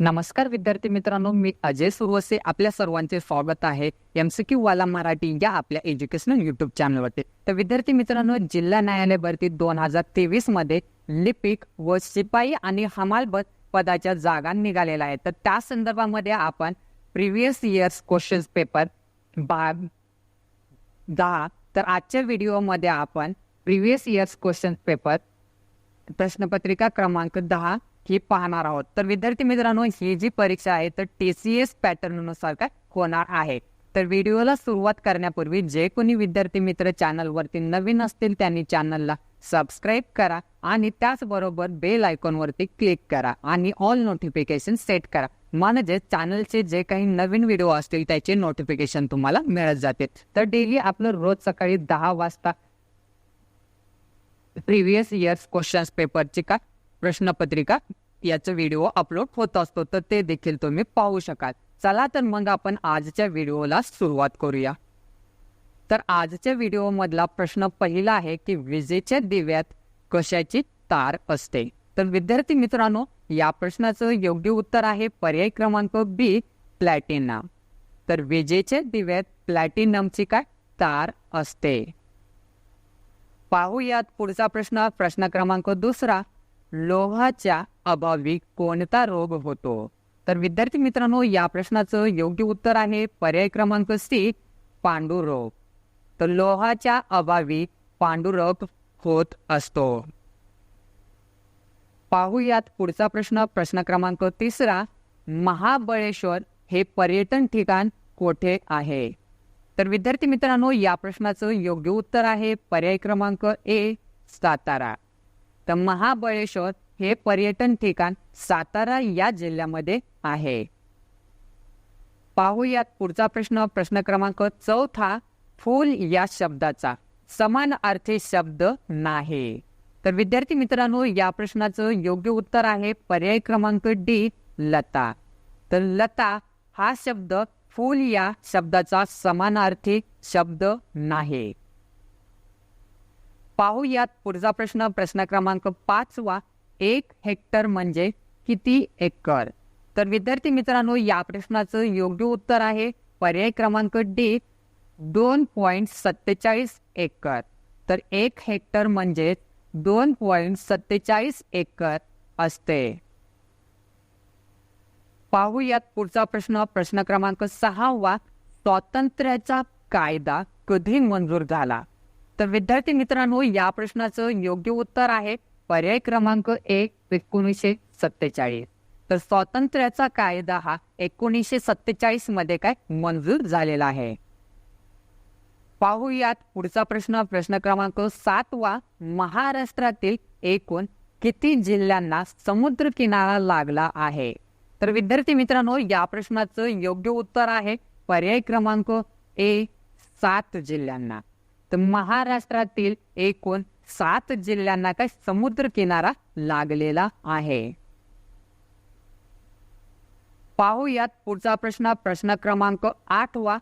नमस्कार विद्यार्थी मित्रांनो मी अजय सुरवसे. आपल्या सर्वांचे स्वागत आहे एमसीक्यू वाला मराठी या आपल्या एज्युकेशनल युट्यूब चॅनलवरती तर विद्यार्थी मित्रांनो जिल्हा न्यायालय भरती दोन हजार तेवीसमध्ये लिपिक व शिपाई आणि हमाल पदाच्या जागा निघालेल्या आहेत. तर त्या संदर्भामध्ये आपण प्रिव्हियस इयर्स क्वेश्चन्स पेपर बाग दहा तर आजच्या व्हिडिओमध्ये आपण प्रिव्हियस इयर्स क्वेश्चन पेपर प्रश्नपत्रिका क्रमांक दहा ही पाहणार आहोत. तर विद्यार्थी मित्रांनो ही जी परीक्षा आहे तर टी सी एस पॅटर्ननुसार काय होणार आहे. तर व्हिडिओला सुरुवात करण्यापूर्वी जे कोणी विद्यार्थी मित्र चॅनलवरती नवीन असतील त्यांनी चॅनलला सबस्क्राईब करा आणि त्याचबरोबर बेल आयकॉनवरती क्लिक करा आणि ऑल नोटिफिकेशन सेट करा. म्हणजे चॅनलचे जे काही नवीन व्हिडिओ असतील त्याचे नोटिफिकेशन तुम्हाला मिळत जाते तर डेली आपलं रोज सकाळी दहा वाजता प्रिव्हियस इयर्स क्वेश्चन्स पेपरची का प्रश्नपत्रिका याचा व्हिडिओ अपलोड होत असतो तर ते देखील तुम्ही पाहू शकाल. चला तर मग आपण आजच्या व्हिडिओला सुरुवात करूया. तर आजच्या व्हिडिओ मधला प्रश्न पहिला आहे की विजेच्या दिव्यात कशाची तार असते? तर विद्यार्थी मित्रांनो या प्रश्नाचं योग्य उत्तर आहे पर्याय क्रमांक बी प्लॅटिनम तर विजेच्या दिव्यात प्लॅटिनमची काय? तार असते. पाहूयात पुढचा प्रश्न प्रश्न क्रमांक दुसरा. लोहाच्या अभावी कोणता रोग होतो? तर विद्यार्थी मित्रांनो या प्रश्नाचं योग्य उत्तर आहे पर्याय क्रमांक सी पांडुरोग. तर लोहाच्या अभावी पांडुरोग होत असतो. पाहूयात पुढचा प्रश्न प्रश्न क्रमांक तिसरा. महाबळेश्वर हे पर्यटन ठिकाण कोठे आहे? तर विद्यार्थी मित्रांनो या प्रश्नाचं योग्य उत्तर आहे पर्याय क्रमांक ए सातारा. तर महाबळेश्वर हे पर्यटन ठिकाण सातारा या जिल्ह्यामध्ये आहे. पाहूयात पुढचा प्रश्न. प्रश्न क्रमांक चौथा फूल या शब्दाचा. समान अर्थी शब्द नाही. तर विद्यार्थी मित्रांनो या प्रश्नाचं योग्य उत्तर आहे पर्याय क्रमांक डी लता. तर लता हा शब्द फूल या शब्दाचा समानार्थी शब्द नाही. पाहूयात पुढचा प्रश्न. प्रश्न क्रमांक पाचवा एक हेक्टर म्हणजे किती एकर? तर विद्यार्थी मित्रांनो या प्रश्नाचं योग्य उत्तर आहे पर्याय क्रमांक डी दोन पॉईंट सत्तेचाळीस एकर. तर एक हेक्टर म्हणजे दोन पॉईंट सत्तेचाळीस एकर असते. पाहूयात पुढचा प्रश्न. प्रश्न क्रमांक सहावा स्वातंत्र्याचा कायदा कधी मंजूर झाला? तर विद्यार्थी मित्रांनो या प्रश्नाचं योग्य उत्तर आहे पर्याय क्रमांक एक एकोणीसशे सत्तेचाळीस. तर स्वातंत्र्याचा कायदा हा एकोणीसशे सत्तेचाळीसमध्ये काय मंजूर झालेला आहे. पाहूयात पुढचा प्रश्न. प्रश्न क्रमांक सातवा महाराष्ट्रातील एकूण किती जिल्ह्यांना समुद्र किनारा लागला आहे? तर विद्यार्थी मित्रांनो या प्रश्नाचं योग्य उत्तर आहे पर्याय क्रमांक ए सात जिल्ह्यांना. तर महाराष्ट्रातील एकूण सात जिल्ह्यांना काय समुद्र किनारा लागलेला आहे. पाहूयात पुढचा प्रश्न. प्रश्न क्रमांक आठवा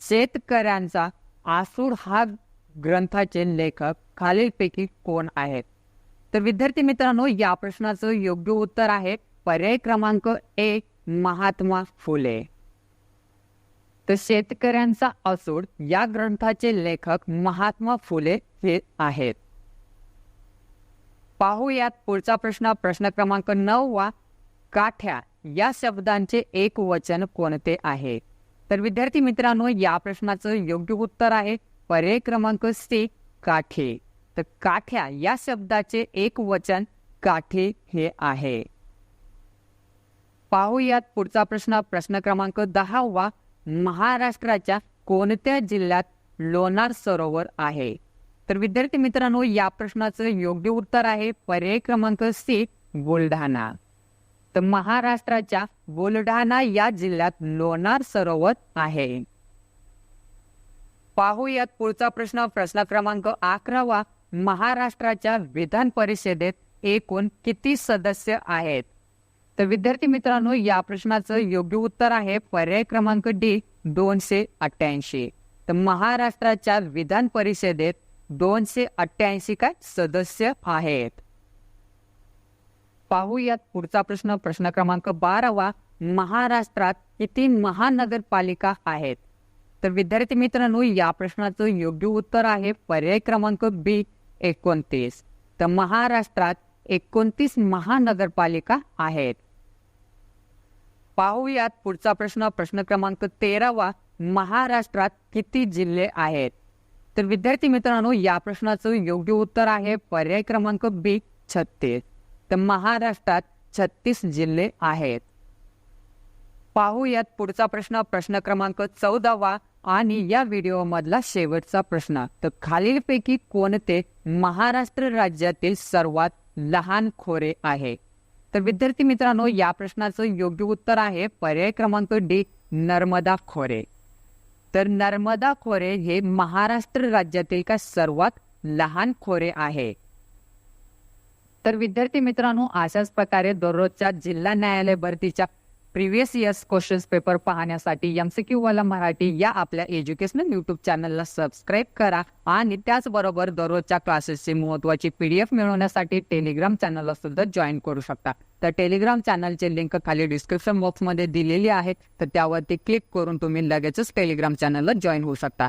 शेतकऱ्यांचा आसूड हा ग्रंथाचे लेखक खालीलपैकी कोण आहेत? तर विद्यार्थी मित्रांनो या प्रश्नाचं योग्य उत्तर आहे. पर्याय क्रमांक एक महात्मा फुले. तर शेतकऱ्यांचा असूड या ग्रंथाचे लेखक महात्मा फुले हे आहेत. पाहूयात पुढचा प्रश्न. प्रश्न क्रमांक नऊ वा काठ्या या शब्दांचे एक वचन कोणते आहे? तर विद्यार्थी मित्रांनो या प्रश्नाचं योग्य उत्तर आहे पर्याय क्रमांक सी काठे. तर काठ्या या शब्दाचे एक वचन काठे हे आहे. पाहूयात पुढचा प्रश्न. प्रश्न क्रमांक दहा वा महाराष्ट्राच्या कोणत्या जिल्ह्यात लोणार सरोवर आहे? तर विद्यार्थी मित्रांनो या प्रश्नाचं योग्य उत्तर आहे पर्याय क्रमांक सी बुलढाणा. तर महाराष्ट्राच्या बुलढाणा या जिल्ह्यात लोणार सरोवर आहे. पाहूयात पुढचा प्रश्न. प्रश्न क्रमांक अकरावा. महाराष्ट्राच्या विधान परिषदेत एकूण किती सदस्य आहेत? तर विद्यार्थी मित्रांनो या प्रश्नाचं योग्य उत्तर आहे पर्याय क्रमांक डी दोनशे अठ्ठ्याऐंशी. तर महाराष्ट्राच्या विधान परिषदेत दोनशे अठ्ठ्याऐंशी काय सदस्य आहेत. पाहूयात पुढचा प्रश्न प्रश्न क्रमांक बारावा. महाराष्ट्रात किती महानगरपालिका आहेत. तर विद्यार्थी मित्रांनो या प्रश्नाचं योग्य उत्तर आहे पर्याय क्रमांक बी एकोणतीस. तर महाराष्ट्रात एकोणतीस महानगरपालिका आहेत. पाहूयात पुढचा प्रश्न. प्रश्न क्रमांक तेरावा महाराष्ट्रात किती जिल्हे आहेत? तर विद्यार्थी मित्रांनो या प्रश्नाचं योग्य उत्तर आहे पर्याय क्रमांक बी छत्तीस. तर महाराष्ट्रात छत्तीस जिल्हे आहेत. पाहूयात पुढचा प्रश्न. प्रश्न क्रमांक चौदावा आणि या व्हिडिओ मधला शेवटचा प्रश्न. तर खालीलपैकी कोणते महाराष्ट्र राज्यातील सर्वात लहान खोरे आहे. तर विद्यार्थी मित्रांनो या प्रश्नाचं योग्य उत्तर आहे पर्याय क्रमांक डी नर्मदा खोरे. तर नर्मदा खोरे हे महाराष्ट्र राज्यातील का सर्वात लहान खोरे आहे? तर विद्यार्थी मित्रांनो अशाच प्रकारे दररोजच्या जिल्हा न्यायालय भरतीच्या प्रिव्हियस इयर्स क्वेश्चन्स पेपर पाहण्यासाठी एम सी क्यू वाला मराठी या आपल्या एज्युकेशनल युट्यूब चॅनलला सबस्क्राईब करा. आणि त्याचबरोबर दररोजच्या क्लासेसची महत्वाची पीडीएफ मिळवण्यासाठी टेलिग्राम चॅनलला सुद्धा जॉईन करू शकता. तर टेलिग्राम चॅनलचे लिंक खाली डिस्क्रिप्शन बॉक्समध्ये दिलेली आहे तर त्यावरती क्लिक करून तुम्ही लगेचच टेलिग्राम चॅनलला जॉईन होऊ शकता.